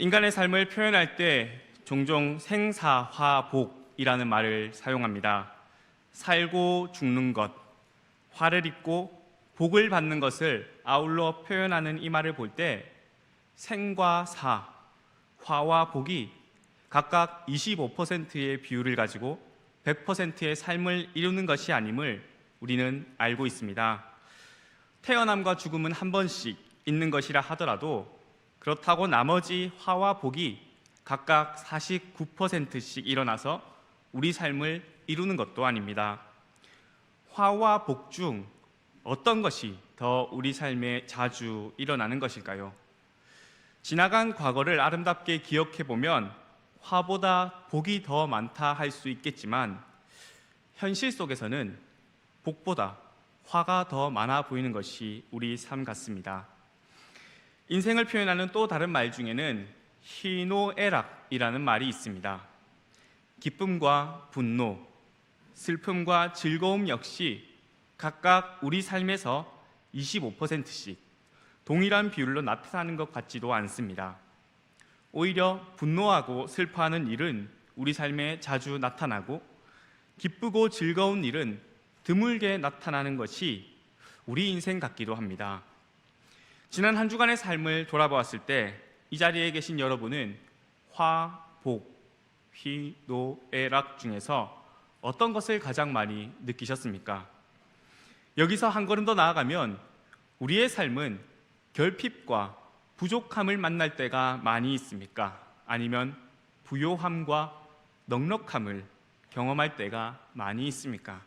인간의 삶을 표현할 때 종종 생사화복이라는 말을 사용합니다. 살고 죽는 것, 화를 입고 복을 받는 것을 아울러 표현하는 이 말을 볼 때 생과 사, 화와 복이 각각 25%의 비율을 가지고 100%의 삶을 이루는 것이 아님을 우리는 알고 있습니다. 태어남과 죽음은 한 번씩 있는 것이라 하더라도 그렇다고 나머지 화와 복이 각각 49%씩 일어나서 우리 삶을 이루는 것도 아닙니다. 화와 복 중 어떤 것이 더 우리 삶에 자주 일어나는 것일까요? 지나간 과거를 아름답게 기억해 보면 화보다 복이 더 많다 할 수 있겠지만 현실 속에서는 복보다 화가 더 많아 보이는 것이 우리 삶 같습니다. 인생을 표현하는 또 다른 말 중에는 희노애락이라는 말이 있습니다. 기쁨과 분노, 슬픔과 즐거움 역시 각각 우리 삶에서 25%씩 동일한 비율로 나타나는 것 같지도 않습니다. 오히려 분노하고 슬퍼하는 일은 우리 삶에 자주 나타나고 기쁘고 즐거운 일은 드물게 나타나는 것이 우리 인생 같기도 합니다. 지난 한 주간의 삶을 돌아보았을 때 이 자리에 계신 여러분은 화, 복, 희, 노, 애락 중에서 어떤 것을 가장 많이 느끼셨습니까? 여기서 한 걸음 더 나아가면 우리의 삶은 결핍과 부족함을 만날 때가 많이 있습니까? 아니면 부요함과 넉넉함을 경험할 때가 많이 있습니까?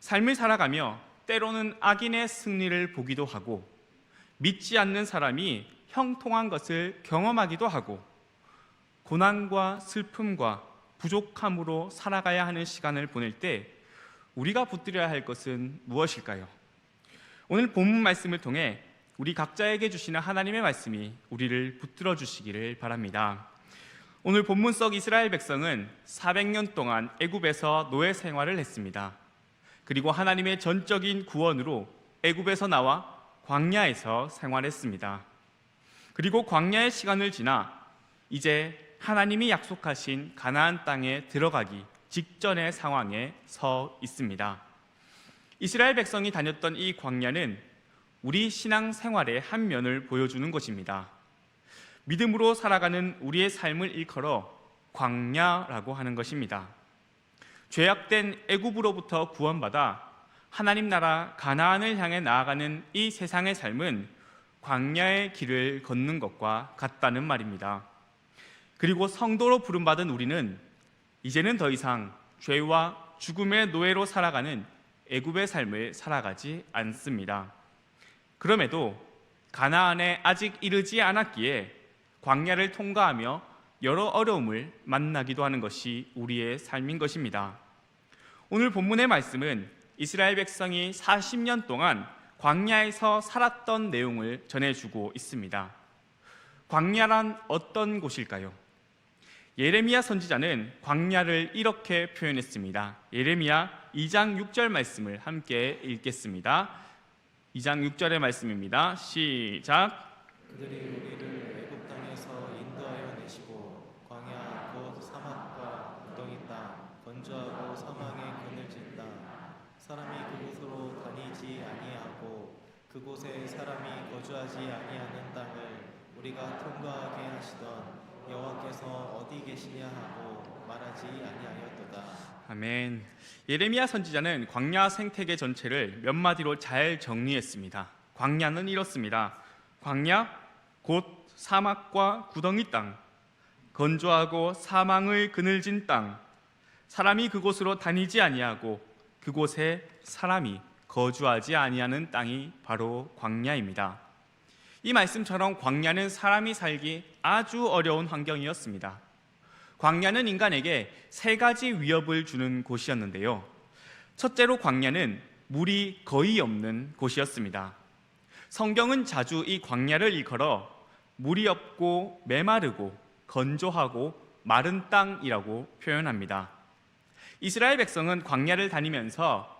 삶을 살아가며 때로는 악인의 승리를 보기도 하고 믿지 않는 사람이 형통한 것을 경험하기도 하고 고난과 슬픔과 부족함으로 살아가야 하는 시간을 보낼 때 우리가 붙들어야 할 것은 무엇일까요? 오늘 본문 말씀을 통해 우리 각자에게 주시는 하나님의 말씀이 우리를 붙들어 주시기를 바랍니다. 오늘 본문 속 이스라엘 백성은 400년 동안 애굽에서 노예 생활을 했습니다. 그리고 하나님의 전적인 구원으로 애굽에서 나와 광야에서 생활했습니다. 그리고 광야의 시간을 지나 이제 하나님이 약속하신 가나안 땅에 들어가기 직전의 상황에 서 있습니다. 이스라엘 백성이 다녔던 이 광야는 우리 신앙 생활의 한 면을 보여주는 것입니다. 믿음으로 살아가는 우리의 삶을 일컬어 광야라고 하는 것입니다. 죄악된 애굽으로부터 구원받아 하나님 나라 가나안을 향해 나아가는 이 세상의 삶은 광야의 길을 걷는 것과 같다는 말입니다. 그리고 성도로 부름받은 우리는 이제는 더 이상 죄와 죽음의 노예로 살아가는 애굽의 삶을 살아가지 않습니다. 그럼에도 가나안에 아직 이르지 않았기에 광야를 통과하며 여러 어려움을 만나기도 하는 것이 우리의 삶인 것입니다. 오늘 본문의 말씀은 이스라엘 백성이 40년 동안 광야에서 살았던 내용을 전해주고 있습니다. 광야란 어떤 곳일까요? 예레미야 선지자는 광야를 이렇게 표현했습니다. 예레미야 2장 6절 말씀을 함께 읽겠습니다. 2장 6절의 말씀입니다. 시작. 그들이 우리를 애굽 땅에서 인도하여 내시고 광야 곧 사막과 무덩이 땅 건조하고 사망의 그늘진 땅 사람이 그곳으로 다니지 아니하고 그곳에 사람이 거주하지 아니하는 땅을 우리가 통과하게 하시던 여호와께서 어디 계시냐 하고 말하지 아니하였도다. 아멘. 예레미야 선지자는 광야 생태계 전체를 몇 마디로 잘 정리했습니다. 광야는 이렇습니다. 광야 곧 사막과 구덩이 땅, 건조하고 사망의 그늘진 땅, 사람이 그곳으로 다니지 아니하고 그곳에 사람이 거주하지 아니하는 땅이 바로 광야입니다. 이 말씀처럼 광야는 사람이 살기 아주 어려운 환경이었습니다. 광야는 인간에게 세 가지 위협을 주는 곳이었는데요. 첫째로 광야는 물이 거의 없는 곳이었습니다. 성경은 자주 이 광야를 일컬어 물이 없고 메마르고 건조하고 마른 땅이라고 표현합니다. 이스라엘 백성은 광야를 다니면서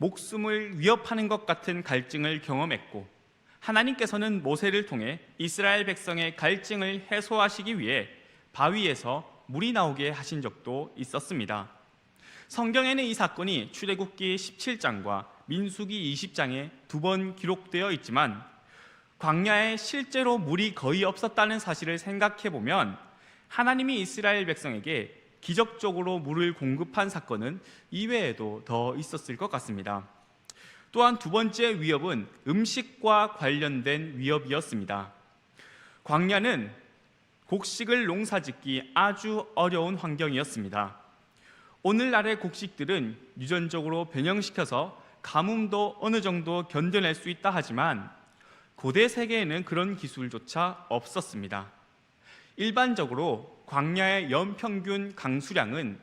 목숨을 위협하는 것 같은 갈증을 경험했고 하나님께서는 모세를 통해 이스라엘 백성의 갈증을 해소하시기 위해 바위에서 물이 나오게 하신 적도 있었습니다. 성경에는 이 사건이 출애굽기 17장과 민수기 20장에 두 번 기록되어 있지만 광야에 실제로 물이 거의 없었다는 사실을 생각해 보면 하나님이 이스라엘 백성에게 기적적으로 물을 공급한 사건은 이외에도 더 있었을 것 같습니다. 또한 두 번째 위협은 음식과 관련된 위협이었습니다. 광야는 곡식을 농사짓기 아주 어려운 환경이었습니다. 오늘날의 곡식들은 유전적으로 변형시켜서 가뭄도 어느 정도 견뎌낼 수 있다 하지만 고대 세계에는 그런 기술조차 없었습니다. 일반적으로 광야의 연평균 강수량은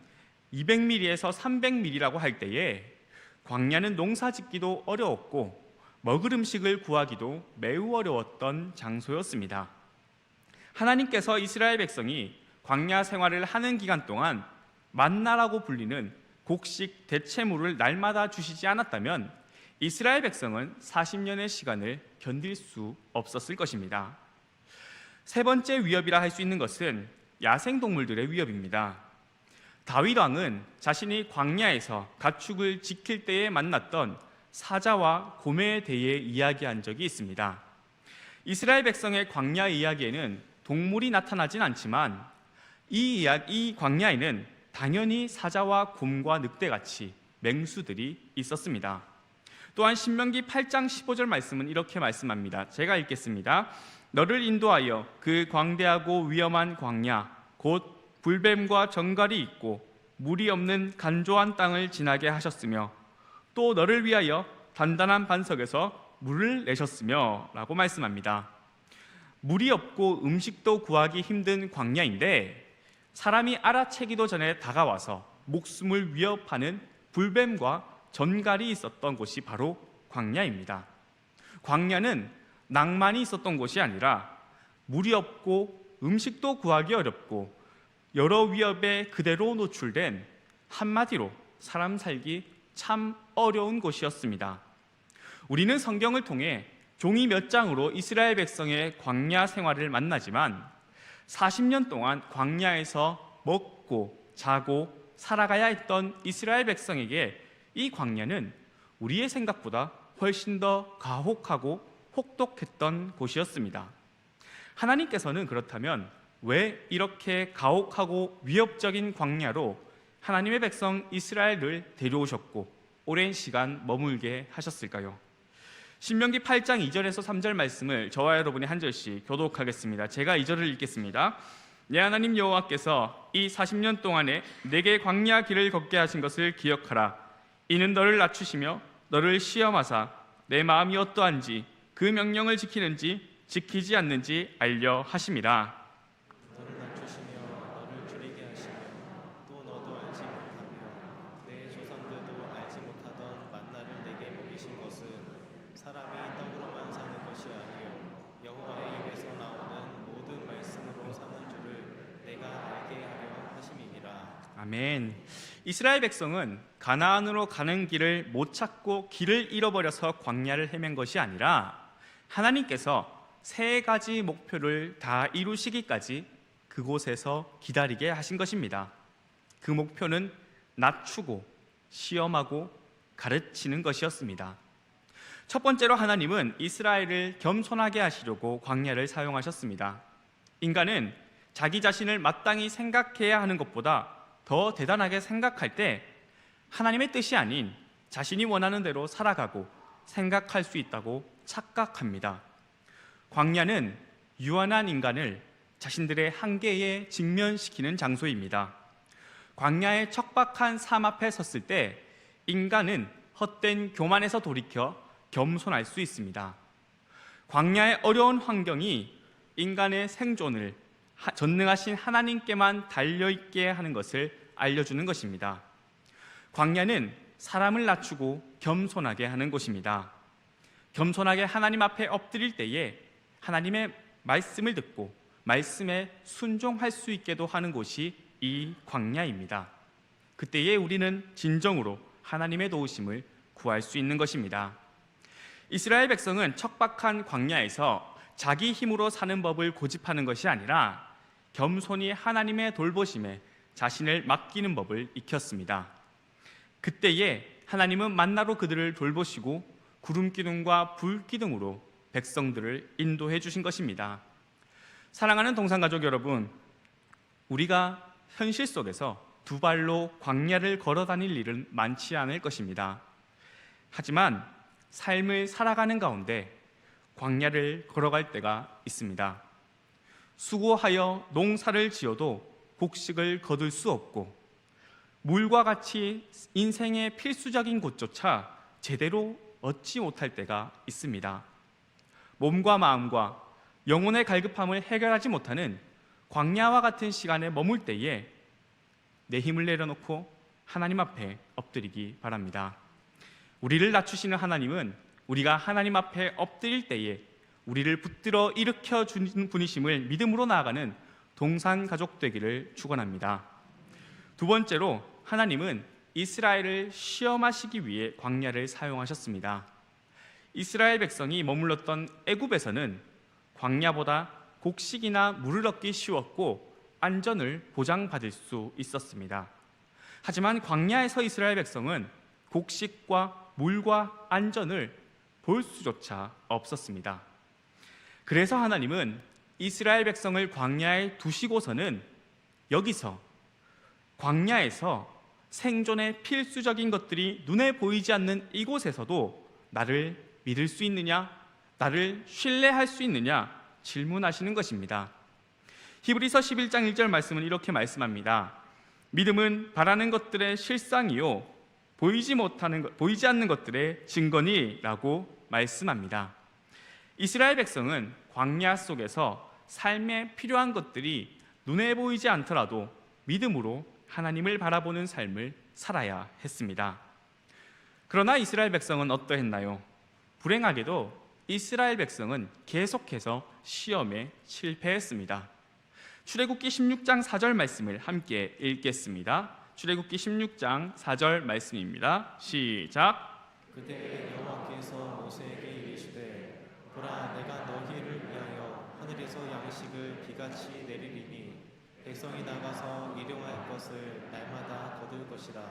200mm에서 300mm라고 할 때에 광야는 농사 짓기도 어려웠고 먹을 음식을 구하기도 매우 어려웠던 장소였습니다. 하나님께서 이스라엘 백성이 광야 생활을 하는 기간 동안 만나라고 불리는 곡식 대체물을 날마다 주시지 않았다면 이스라엘 백성은 40년의 시간을 견딜 수 없었을 것입니다. 세 번째 위협이라 할 수 있는 것은 야생 동물들의 위협입니다. 다윗 왕은 자신이 광야에서 가축을 지킬 때에 만났던 사자와 곰에 대해 이야기한 적이 있습니다. 이스라엘 백성의 광야 이야기에는 동물이 나타나진 않지만 이, 이야기, 이 광야에는 당연히 사자와 곰과 늑대같이 맹수들이 있었습니다. 또한 신명기 8장 15절 말씀은 이렇게 말씀합니다. 제가 읽겠습니다. 너를 인도하여 그 광대하고 위험한 광야 곧 불뱀과 정갈이 있고 물이 없는 간조한 땅을 지나게 하셨으며 또 너를 위하여 단단한 반석에서 물을 내셨으며라고 말씀합니다. 물이 없고 음식도 구하기 힘든 광야인데 사람이 알아채기도 전에 다가와서 목숨을 위협하는 불뱀과 전갈이 있었던 곳이 바로 광야입니다. 광야는 낭만이 있었던 곳이 아니라 물이 없고 음식도 구하기 어렵고 여러 위협에 그대로 노출된 한마디로 사람 살기 참 어려운 곳이었습니다. 우리는 성경을 통해 종이 몇 장으로 이스라엘 백성의 광야 생활을 만나지만 40년 동안 광야에서 먹고 자고 살아가야 했던 이스라엘 백성에게 이 광야는 우리의 생각보다 훨씬 더 가혹하고 혹독했던 곳이었습니다. 하나님께서는 그렇다면 왜 이렇게 가혹하고 위협적인 광야로 하나님의 백성 이스라엘을 데려오셨고 오랜 시간 머물게 하셨을까요? 신명기 8장 2절에서 3절 말씀을 저와 여러분이 한 절씩 교독하겠습니다. 제가 2절을 읽겠습니다. 내 하나님 여호와께서 이 40년 동안에 내게 광야 길을 걷게 하신 것을 기억하라. 이는 너를 낮추시며 너를 시험하사 내 마음이 어떠한지 그 명령을 지키는지 지키지 않는지 알려 하심이라. 아멘. 이스라엘 백성은 가나안으로 가는 길을 못 찾고 길을 잃어버려서 광야를 헤맨 것이 아니라 하나님께서 세 가지 목표를 다 이루시기까지 그곳에서 기다리게 하신 것입니다. 그 목표는 낮추고 시험하고 가르치는 것이었습니다. 첫 번째로 하나님은 이스라엘을 겸손하게 하시려고 광야를 사용하셨습니다. 인간은 자기 자신을 마땅히 생각해야 하는 것보다 더 대단하게 생각할 때 하나님의 뜻이 아닌 자신이 원하는 대로 살아가고 생각할 수 있다고 착각합니다. 광야는 유한한 인간을 자신들의 한계에 직면시키는 장소입니다. 광야의 척박한 삶 앞에 섰을 때 인간은 헛된 교만에서 돌이켜 겸손할 수 있습니다. 광야의 어려운 환경이 인간의 생존을 하- 전능하신 하나님께만 달려있게 하는 것을 알려주는 것입니다. 광야는 사람을 낮추고 겸손하게 하는 곳입니다. 겸손하게 하나님 앞에 엎드릴 때에 하나님의 말씀을 듣고 말씀에 순종할 수 있게도 하는 곳이 이 광야입니다. 그때에 우리는 진정으로 하나님의 도우심을 구할 수 있는 것입니다. 이스라엘 백성은 척박한 광야에서 자기 힘으로 사는 법을 고집하는 것이 아니라 겸손히 하나님의 돌보심에 자신을 맡기는 법을 익혔습니다. 그때에 하나님은 만나로 그들을 돌보시고 구름 기둥과 불 기둥으로 백성들을 인도해 주신 것입니다. 사랑하는 동산 가족 여러분, 우리가 현실 속에서 두 발로 광야를 걸어 다닐 일은 많지 않을 것입니다. 하지만 삶을 살아가는 가운데 광야를 걸어갈 때가 있습니다. 수고하여 농사를 지어도 곡식을 거둘 수 없고 물과 같이 인생의 필수적인 곳조차 제대로 얻지 못할 때가 있습니다. 몸과 마음과 영혼의 갈급함을 해결하지 못하는 광야와 같은 시간에 머물 때에 내 힘을 내려놓고 하나님 앞에 엎드리기 바랍니다. 우리를 낮추시는 하나님은 우리가 하나님 앞에 엎드릴 때에 우리를 붙들어 일으켜 주는 분이심을 믿음으로 나아가는 동산 가족 되기를 축원합니다. 두 번째로 하나님은 이스라엘을 시험하시기 위해 광야를 사용하셨습니다. 이스라엘 백성이 머물렀던 애굽에서는 광야보다 곡식이나 물을 얻기 쉬웠고 안전을 보장받을 수 있었습니다. 하지만 광야에서 이스라엘 백성은 곡식과 물과 안전을 볼 수조차 없었습니다. 그래서 하나님은 이스라엘 백성을 광야에 두시고서는 여기서 광야에서 생존의 필수적인 것들이 눈에 보이지 않는 이곳에서도 나를 믿을 수 있느냐, 나를 신뢰할 수 있느냐 질문하시는 것입니다. 히브리서 11장 1절 말씀은 이렇게 말씀합니다. 믿음은 바라는 것들의 실상이요 보이지 못하는 것, 보이지 않는 것들의 증거니라고 말씀합니다. 이스라엘 백성은 광야 속에서 삶에 필요한 것들이 눈에 보이지 않더라도 믿음으로 하나님을 바라보는 삶을 살아야 했습니다. 그러나 이스라엘 백성은 어떠했나요? 불행하게도 이스라엘 백성은 계속해서 시험에 실패했습니다. 출애굽기 16장 4절 말씀을 함께 읽겠습니다. 출애굽기 16장 4절 말씀입니다. 시작. 그때 여호와께서 모세에게 이르시되 보라 내가 너희를 위하여 하늘에서 양식을 비같이 내리리니 백성이 나가서 일용할 것을 날마다 거둘 것이라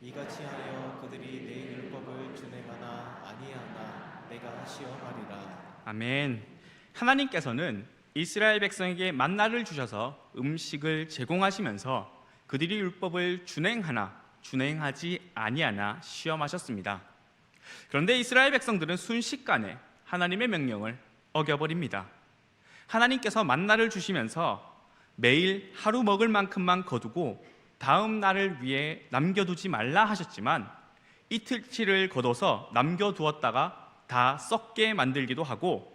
이같이 하여 그들이 내 율법을 준행하나 아니하나 내가 시험하리라 아멘. 하나님께서는 이스라엘 백성에게 만나를 주셔서 음식을 제공하시면서 그들이 율법을 준행하나 준행하지 아니하나 시험하셨습니다. 그런데 이스라엘 백성들은 순식간에 하나님의 명령을 어겨버립니다. 하나님께서 만나를 주시면서 매일 하루 먹을 만큼만 거두고 다음 날을 위해 남겨두지 말라 하셨지만 이틀치를 거둬서 남겨두었다가 다 썩게 만들기도 하고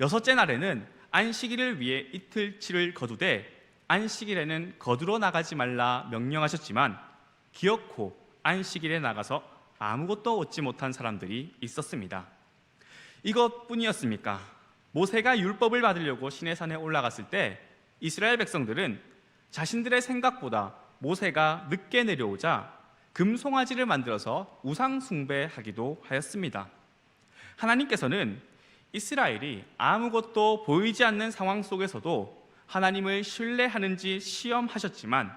여섯째 날에는 안식일을 위해 이틀치를 거두되 안식일에는 거두러 나가지 말라 명령하셨지만 기어코 안식일에 나가서 아무것도 얻지 못한 사람들이 있었습니다. 이것뿐이었습니까? 모세가 율법을 받으려고 시내산에 올라갔을 때 이스라엘 백성들은 자신들의 생각보다 모세가 늦게 내려오자 금송아지를 만들어서 우상 숭배하기도 하였습니다. 하나님께서는 이스라엘이 아무것도 보이지 않는 상황 속에서도 하나님을 신뢰하는지 시험하셨지만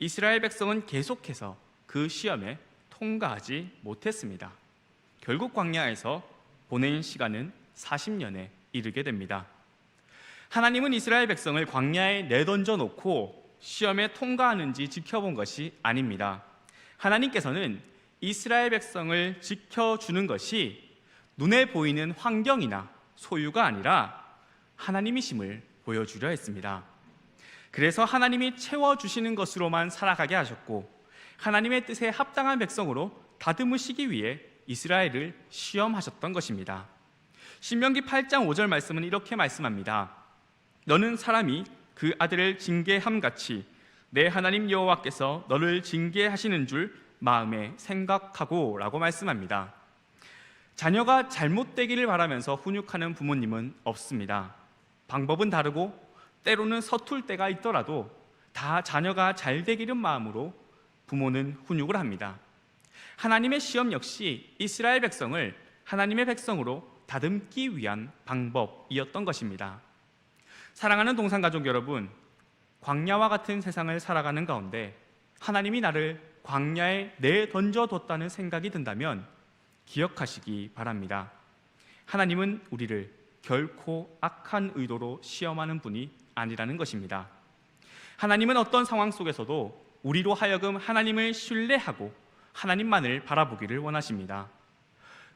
이스라엘 백성은 계속해서 그 시험에 통과하지 못했습니다. 결국 광야에서 보낸 시간은 40년에 이르게 됩니다. 하나님은 이스라엘 백성을 광야에 내던져 놓고 시험에 통과하는지 지켜본 것이 아닙니다. 하나님께서는 이스라엘 백성을 지켜주는 것이 눈에 보이는 환경이나 소유가 아니라 하나님이심을 보여주려 했습니다. 그래서 하나님이 채워주시는 것으로만 살아가게 하셨고 하나님의 뜻에 합당한 백성으로 다듬으시기 위해 이스라엘을 시험하셨던 것입니다. 신명기 8장 5절 말씀은 이렇게 말씀합니다. 너는 사람이 그 아들을 징계함 같이 내 하나님 여호와께서 너를 징계하시는 줄 마음에 생각하고라고 말씀합니다. 자녀가 잘못되기를 바라면서 훈육하는 부모님은 없습니다. 방법은 다르고 때로는 서툴 때가 있더라도 다 자녀가 잘 되기를 마음으로 부모는 훈육을 합니다. 하나님의 시험 역시 이스라엘 백성을 하나님의 백성으로 다듬기 위한 방법이었던 것입니다. 사랑하는 동산가족 여러분, 광야와 같은 세상을 살아가는 가운데 하나님이 나를 광야에 내던져뒀다는 생각이 든다면 기억하시기 바랍니다. 하나님은 우리를 결코 악한 의도로 시험하는 분이 아니라는 것입니다. 하나님은 어떤 상황 속에서도 우리로 하여금 하나님을 신뢰하고 하나님만을 바라보기를 원하십니다.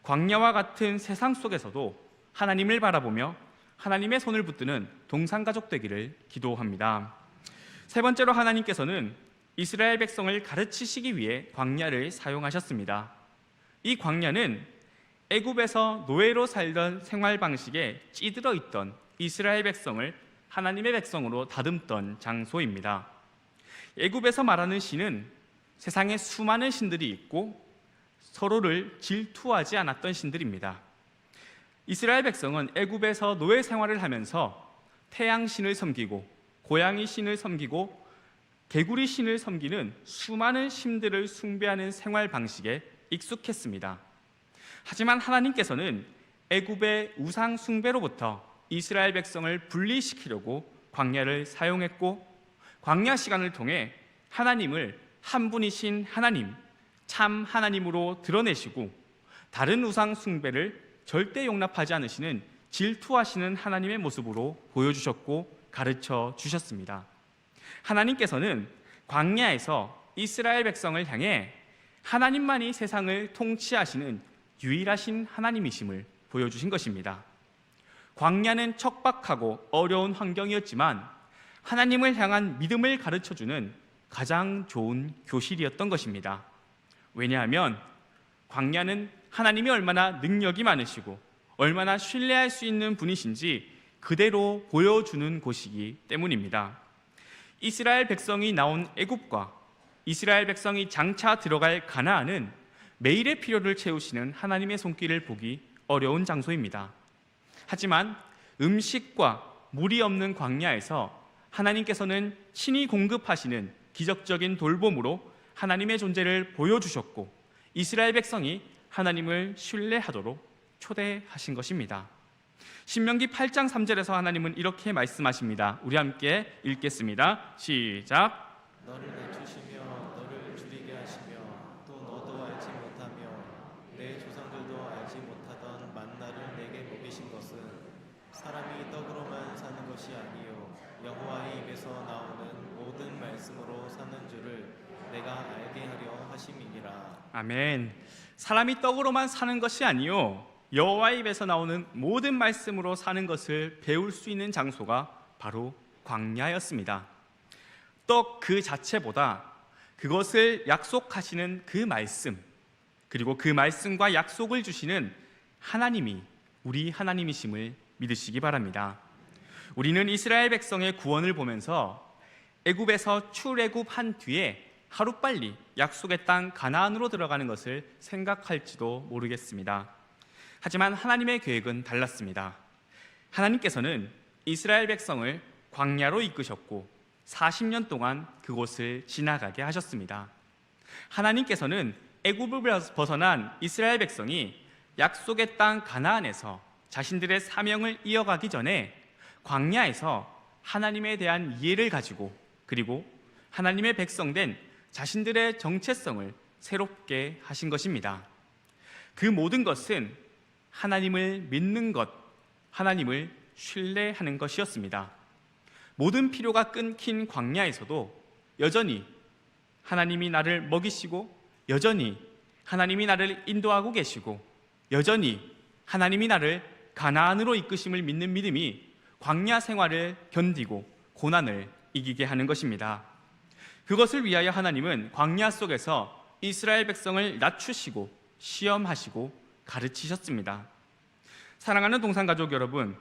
광야와 같은 세상 속에서도 하나님을 바라보며 하나님의 손을 붙드는 동산가족 되기를 기도합니다. 세 번째로 하나님께서는 이스라엘 백성을 가르치시기 위해 광야를 사용하셨습니다. 이 광야는 애굽에서 노예로 살던 생활 방식에 찌들어 있던 이스라엘 백성을 하나님의 백성으로 다듬던 장소입니다. 애굽에서 말하는 신은 세상에 수많은 신들이 있고 서로를 질투하지 않았던 신들입니다. 이스라엘 백성은 애굽에서 노예 생활을 하면서 태양 신을 섬기고 고양이 신을 섬기고 개구리 신을 섬기는 수많은 신들을 숭배하는 생활 방식에 익숙했습니다. 하지만 하나님께서는 애굽의 우상 숭배로부터 이스라엘 백성을 분리시키려고 광야를 사용했고 광야 시간을 통해 하나님을 한 분이신 하나님, 참 하나님으로 드러내시고 다른 우상 숭배를 절대 용납하지 않으시는 질투하시는 하나님의 모습으로 보여주셨고 가르쳐 주셨습니다. 하나님께서는 광야에서 이스라엘 백성을 향해 하나님만이 세상을 통치하시는 유일하신 하나님이심을 보여주신 것입니다. 광야는 척박하고 어려운 환경이었지만 하나님을 향한 믿음을 가르쳐 주는 가장 좋은 교실이었던 것입니다. 왜냐하면 광야는 하나님이 얼마나 능력이 많으시고 얼마나 신뢰할 수 있는 분이신지 그대로 보여주는 곳이기 때문입니다. 이스라엘 백성이 나온 애굽과 이스라엘 백성이 장차 들어갈 가나안은 매일의 필요를 채우시는 하나님의 손길을 보기 어려운 장소입니다. 하지만 음식과 물이 없는 광야에서 하나님께서는 친히 공급하시는 기적적인 돌봄으로 하나님의 존재를 보여주셨고 이스라엘 백성이 하나님을 신뢰하도록 초대하신 것입니다. 신명기 8장 3절에서 하나님은 이렇게 말씀하십니다. 우리 함께 읽겠습니다. 시작. 너를 낮추시며 너를 줄이게 하시며 또 너도 알지 못하며 내 조상들도 알지 못하던 만나를 내게 먹이신 것은 사람이 떡으로만 사는 것이 아니요 여호와의 입에서 나오는 모든 말씀으로 사는 줄을 내가 알게 하려 하심이니라 아멘. 사람이 떡으로만 사는 것이 아니요 여호와의 입에서 나오는 모든 말씀으로 사는 것을 배울 수 있는 장소가 바로 광야였습니다. 떡 그 자체보다 그것을 약속하시는 그 말씀 그리고 그 말씀과 약속을 주시는 하나님이 우리 하나님이심을 믿으시기 바랍니다. 우리는 이스라엘 백성의 구원을 보면서 애굽에서 출애굽한 뒤에 하루빨리 약속의 땅 가나안으로 들어가는 것을 생각할지도 모르겠습니다. 하지만 하나님의 계획은 달랐습니다. 하나님께서는 이스라엘 백성을 광야로 이끄셨고 40년 동안 그곳을 지나가게 하셨습니다. 하나님께서는 애굽을 벗어난 이스라엘 백성이 약속의 땅 가나안에서 자신들의 사명을 이어가기 전에 광야에서 하나님에 대한 이해를 가지고 그리고 하나님의 백성된 자신들의 정체성을 새롭게 하신 것입니다. 그 모든 것은 하나님을 믿는 것, 하나님을 신뢰하는 것이었습니다. 모든 필요가 끊긴 광야에서도 여전히 하나님이 나를 먹이시고 여전히 하나님이 나를 인도하고 계시고 여전히 하나님이 나를 가나안으로 이끄심을 믿는 믿음이 광야 생활을 견디고 고난을 이기게 하는 것입니다. 그것을 위하여 하나님은 광야 속에서 이스라엘 백성을 낮추시고 시험하시고 가르치셨습니다. 사랑하는 동산 가족 여러분,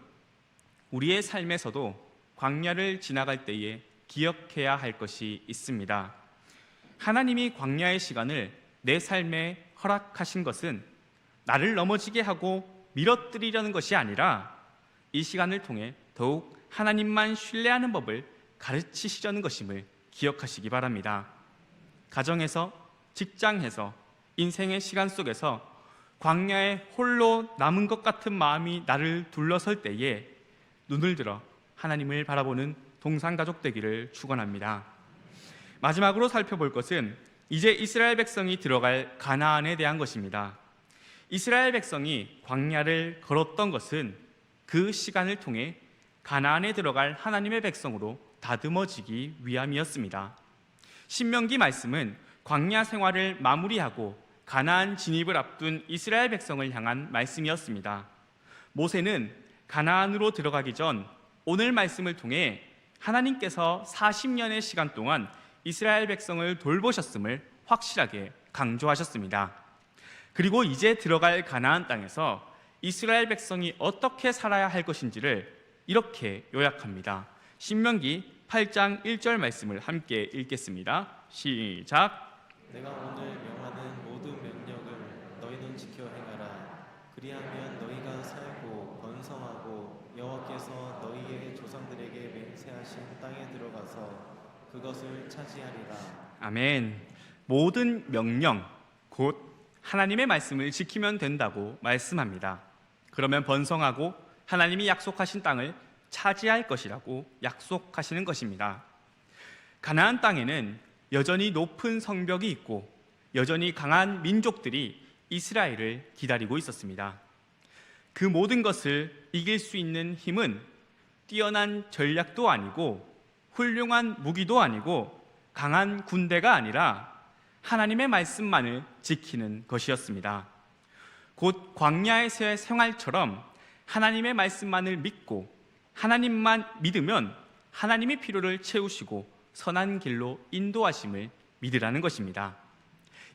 우리의 삶에서도 광야를 지나갈 때에 기억해야 할 것이 있습니다. 하나님이 광야의 시간을 내 삶에 허락하신 것은 나를 넘어지게 하고 밀어뜨리려는 것이 아니라 이 시간을 통해 더욱 하나님만 신뢰하는 법을 가르치시려는 것임을 기억하시기 바랍니다. 가정에서, 직장에서, 인생의 시간 속에서 광야에 홀로 남은 것 같은 마음이 나를 둘러설 때에 눈을 들어 하나님을 바라보는 동산가족 되기를 축원합니다. 마지막으로 살펴볼 것은 이제 이스라엘 백성이 들어갈 가나안에 대한 것입니다. 이스라엘 백성이 광야를 걸었던 것은 그 시간을 통해 가나안에 들어갈 하나님의 백성으로 다듬어지기 위함이었습니다. 신명기 말씀은 광야 생활을 마무리하고 가나안 진입을 앞둔 이스라엘 백성을 향한 말씀이었습니다. 모세는 가나안으로 들어가기 전 오늘 말씀을 통해 하나님께서 40년의 시간 동안 이스라엘 백성을 돌보셨음을 확실하게 강조하셨습니다. 그리고 이제 들어갈 가나안 땅에서 이스라엘 백성이 어떻게 살아야 할 것인지를 이렇게 요약합니다. 신명기 8장 1절 말씀을 함께 읽겠습니다. 시작. 내가 오늘 명하는 모든 명령을 너희는 지켜 행하라. 그리하면 너희가 살고 번성하고 여호와께서 너희의 조상들에게 맹세하신 땅에 들어가서 그것을 차지하리라. 아멘. 모든 명령 곧 하나님의 말씀을 지키면 된다고 말씀합니다. 그러면 번성하고 하나님이 약속하신 땅을 차지할 것이라고 약속하시는 것입니다. 가나안 땅에는 여전히 높은 성벽이 있고 여전히 강한 민족들이 이스라엘을 기다리고 있었습니다. 그 모든 것을 이길 수 있는 힘은 뛰어난 전략도 아니고 훌륭한 무기도 아니고 강한 군대가 아니라 하나님의 말씀만을 지키는 것이었습니다. 곧 광야에서의 생활처럼 하나님의 말씀만을 믿고 하나님만 믿으면 하나님의 필요를 채우시고 선한 길로 인도하심을 믿으라는 것입니다.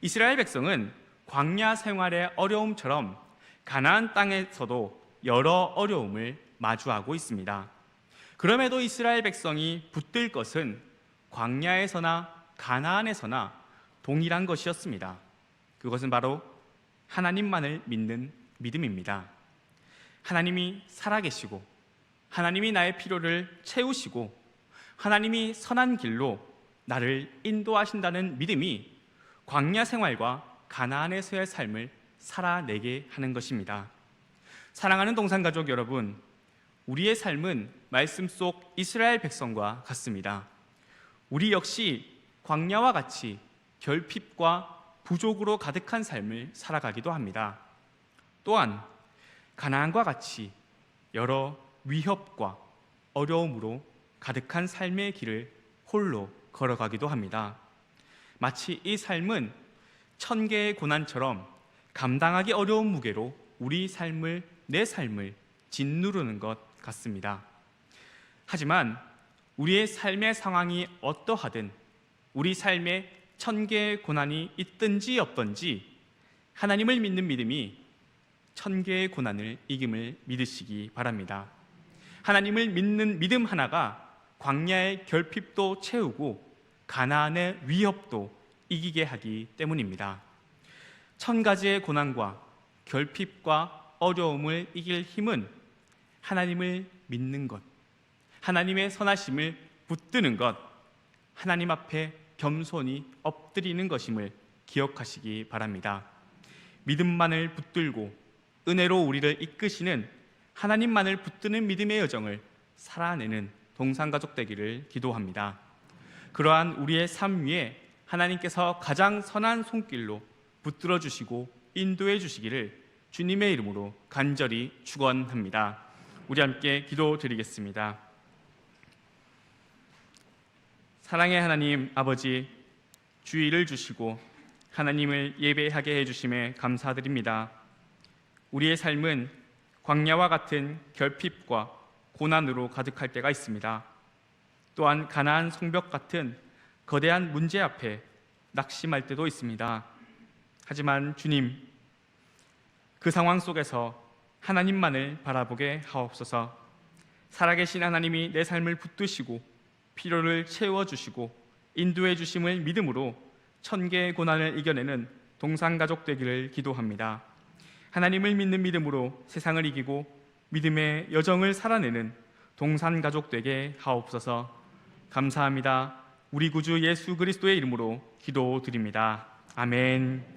이스라엘 백성은 광야 생활의 어려움처럼 가나안 땅에서도 여러 어려움을 마주하고 있습니다. 그럼에도 이스라엘 백성이 붙들 것은 광야에서나 가나안에서나 동일한 것이었습니다. 그것은 바로 하나님만을 믿는 믿음입니다. 하나님이 살아계시고 하나님이 나의 필요를 채우시고 하나님이 선한 길로 나를 인도하신다는 믿음이 광야 생활과 가나안에서의 삶을 살아내게 하는 것입니다. 사랑하는 동산 가족 여러분, 우리의 삶은 말씀 속 이스라엘 백성과 같습니다. 우리 역시 광야와 같이 결핍과 부족으로 가득한 삶을 살아가기도 합니다. 또한 가나안과 같이 여러 위협과 어려움으로 가득한 삶의 길을 홀로 걸어가기도 합니다. 마치 이 삶은 천 개의 고난처럼 감당하기 어려운 무게로 우리 삶을 내 삶을 짓누르는 것 같습니다. 하지만 우리의 삶의 상황이 어떠하든 우리 삶에 천 개의 고난이 있든지 없든지 하나님을 믿는 믿음이 천 개의 고난을 이김을 믿으시기 바랍니다. 하나님을 믿는 믿음 하나가 광야의 결핍도 채우고 가나안의 위협도 이기게 하기 때문입니다. 천 가지의 고난과 결핍과 어려움을 이길 힘은 하나님을 믿는 것, 하나님의 선하심을 붙드는 것, 하나님 앞에 겸손히 엎드리는 것임을 기억하시기 바랍니다. 믿음만을 붙들고 은혜로 우리를 이끄시는 하나님만을 붙드는 믿음의 여정을 살아내는 동산가족 되기를 기도합니다. 그러한 우리의 삶 위에 하나님께서 가장 선한 손길로 붙들어 주시고 인도해 주시기를 주님의 이름으로 간절히 축원합니다. 우리 함께 기도드리겠습니다. 사랑의 하나님 아버지 주의를 주시고 하나님을 예배하게 해 주심에 감사드립니다. 우리의 삶은 광야와 같은 결핍과 고난으로 가득할 때가 있습니다. 또한 가나안 성벽 같은 거대한 문제 앞에 낙심할 때도 있습니다. 하지만 주님, 그 상황 속에서 하나님만을 바라보게 하옵소서. 살아계신 하나님이 내 삶을 붙드시고 필요를 채워 주시고 인도해 주심을 믿음으로 천 개의 고난을 이겨내는 동상 가족 되기를 기도합니다. 하나님을 믿는 믿음으로 세상을 이기고 믿음의 여정을 살아내는 동산 가족 되게 하옵소서. 감사합니다. 우리 구주 예수 그리스도의 이름으로 기도드립니다. 아멘.